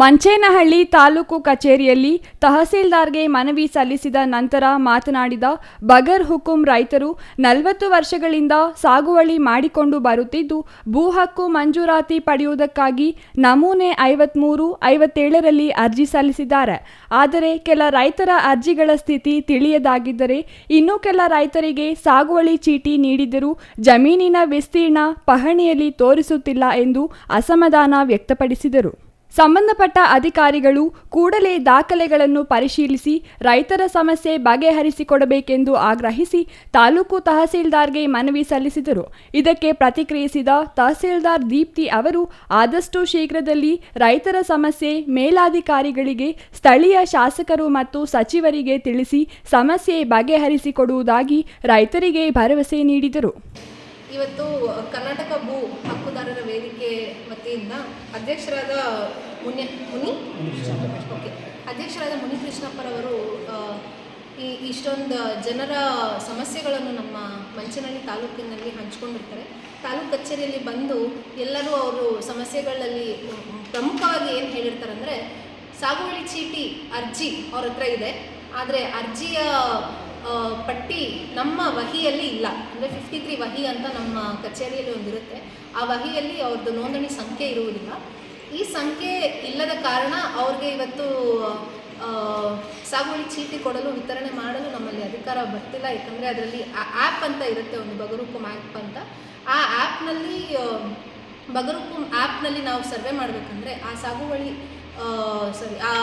ಮಂಚೇನಹಳ್ಳಿ ತಾಲೂಕು ಕಚೇರಿಯಲ್ಲಿ ತಹಸೀಲ್ದಾರ್ಗೆ ಮನವಿ ಸಲ್ಲಿಸಿದ ನಂತರ ಮಾತನಾಡಿದ ಬಗರ್ ಹುಕುಂ ರೈತರು ನಲವತ್ತು ವರ್ಷಗಳಿಂದ ಸಾಗುವಳಿ ಮಾಡಿಕೊಂಡು ಬರುತ್ತಿದ್ದು, ಭೂ ಹಕ್ಕು ಮಂಜೂರಾತಿ ಪಡೆಯುವುದಕ್ಕಾಗಿ ನಮೂನೆ ಐವತ್ಮೂರು, ಐವತ್ತೇಳರಲ್ಲಿ ಅರ್ಜಿ ಸಲ್ಲಿಸಿದ್ದಾರೆ. ಆದರೆ ಕೆಲ ರೈತರ ಅರ್ಜಿಗಳ ಸ್ಥಿತಿ ತಿಳಿಯದಾಗಿದ್ದರೆ ಇನ್ನು ಕೆಲ ರೈತರಿಗೆ ಸಾಗುವಳಿ ಚೀಟಿ ನೀಡಿದರೂ ಜಮೀನಿನ ವಿಸ್ತೀರ್ಣ ಪಹಣಿಯಲ್ಲಿ ತೋರಿಸುತ್ತಿಲ್ಲ ಎಂದು ಅಸಮಾಧಾನ ವ್ಯಕ್ತಪಡಿಸಿದರು. ಸಂಬಂಧಪಟ್ಟ ಅಧಿಕಾರಿಗಳು ಕೂಡಲೇ ದಾಖಲೆಗಳನ್ನು ಪರಿಶೀಲಿಸಿ ರೈತರ ಸಮಸ್ಯೆ ಬಗೆಹರಿಸಿಕೊಡಬೇಕೆಂದು ಆಗ್ರಹಿಸಿ ತಾಲೂಕು ತಹಸೀಲ್ದಾರ್ಗೆ ಮನವಿ ಸಲ್ಲಿಸಿದರು. ಇದಕ್ಕೆ ಪ್ರತಿಕ್ರಿಯಿಸಿದ ತಹಸೀಲ್ದಾರ್ ದೀಪ್ತಿ ಅವರು, ಆದಷ್ಟು ಶೀಘ್ರದಲ್ಲಿ ರೈತರ ಸಮಸ್ಯೆ ಮೇಲಾಧಿಕಾರಿಗಳಿಗೆ, ಸ್ಥಳೀಯ ಶಾಸಕರು ಮತ್ತು ಸಚಿವರಿಗೆ ತಿಳಿಸಿ ಸಮಸ್ಯೆ ಬಗೆಹರಿಸಿಕೊಡುವುದಾಗಿ ರೈತರಿಗೆ ಭರವಸೆ ನೀಡಿದರು. ಇವತ್ತು ಕರ್ನಾಟಕ ಭೂ ಹಕ್ಕುದಾರರ ವೇದಿಕೆ ವತಿಯಿಂದ ಅಧ್ಯಕ್ಷರಾದ ಮುನಿ ಮುನಿ? ಓಕೆ ಅಧ್ಯಕ್ಷರಾದ ಮುನಿ ಕೃಷ್ಣಪ್ಪರವರು ಈ ಇಷ್ಟೊಂದು ಜನರ ಸಮಸ್ಯೆಗಳನ್ನು ನಮ್ಮ ಮಂಚನಹಳ್ಳಿ ತಾಲೂಕಿನಲ್ಲಿ ಹಂಚ್ಕೊಂಡಿರ್ತಾರೆ. ತಾಲೂಕು ಕಚೇರಿಯಲ್ಲಿ ಬಂದು ಎಲ್ಲರೂ ಅವರು ಸಮಸ್ಯೆಗಳಲ್ಲಿ ಪ್ರಮುಖವಾಗಿ ಏನು ಹೇಳಿರ್ತಾರೆ ಅಂದರೆ ಸಾಗುವಳಿ ಚೀಟಿ ಅರ್ಜಿ ಅವ್ರ ಹತ್ರ ಇದೆ. ಆದರೆ ಅರ್ಜಿಯ ಪಟ್ಟಿ ನಮ್ಮ ವಹಿಯಲ್ಲಿ ಇಲ್ಲ. ಅಂದರೆ ಫಿಫ್ಟಿ ತ್ರೀ ವಹಿ ಅಂತ ನಮ್ಮ ಕಚೇರಿಯಲ್ಲಿ ಒಂದಿರುತ್ತೆ. ಆ ವಹಿಯಲ್ಲಿ ಅವ್ರದ್ದು ನೋಂದಣಿ ಸಂಖ್ಯೆ ಇರುವುದಿಲ್ಲ. ಈ ಸಂಖ್ಯೆ ಇಲ್ಲದ ಕಾರಣ ಅವ್ರಿಗೆ ಇವತ್ತು ಸಾಗುವಳಿ ಚೀಟಿ ಕೊಡಲು, ವಿತರಣೆ ಮಾಡಲು ನಮ್ಮಲ್ಲಿ ಅಧಿಕಾರ ಬರ್ತಿಲ್ಲ. ಯಾಕಂದರೆ ಅದರಲ್ಲಿ ಆ ಆ್ಯಪ್ ಅಂತ ಇರುತ್ತೆ, ಒಂದು ಬಗರುಕುಮ್ ಆ್ಯಪ್ ಅಂತ. ಆ ಆ್ಯಪ್ನಲ್ಲಿ ಬಗರುಕುಮ್ ಆ್ಯಪ್ನಲ್ಲಿ ನಾವು ಸರ್ವೆ ಮಾಡಬೇಕಂದ್ರೆ ಆ ಸಾಗುವಳಿ ಸಾರಿ ಆ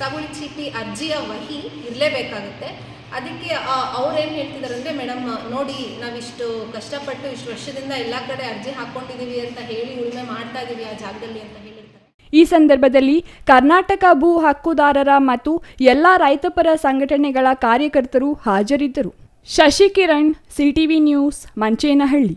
ಸಾಗುವಳಿ ಚೀಟಿ ಅರ್ಜಿಯ ವಹಿ ಇರಲೇಬೇಕಾಗುತ್ತೆ. ಅದಕ್ಕೆ ಅವ್ರು ಏನು ಹೇಳ್ತಿದ್ದಾರೆ ಮೇಡಮ್ ನೋಡಿ, ನಾವಿಷ್ಟು ಕಷ್ಟಪಟ್ಟು ಇಷ್ಟು ವರ್ಷದಿಂದ ಎಲ್ಲ ಕಡೆ ಅರ್ಜಿ ಹಾಕ್ಕೊಂಡಿದ್ದೀವಿ ಅಂತ ಹೇಳಿ ಉಳುಮೆ ಮಾಡ್ತಾ ಇದ್ದೀವಿ ಆ ಜಾಗದಲ್ಲಿ ಅಂತ ಹೇಳಿರ್ತಾರೆ. ಈ ಸಂದರ್ಭದಲ್ಲಿ ಕರ್ನಾಟಕ ಭೂ ಹಕ್ಕುದಾರರ ಮತ್ತು ಎಲ್ಲ ರೈತಪರ ಸಂಘಟನೆಗಳ ಕಾರ್ಯಕರ್ತರು ಹಾಜರಿದ್ದರು. Shashikiran, CTV news, Manchenahalli.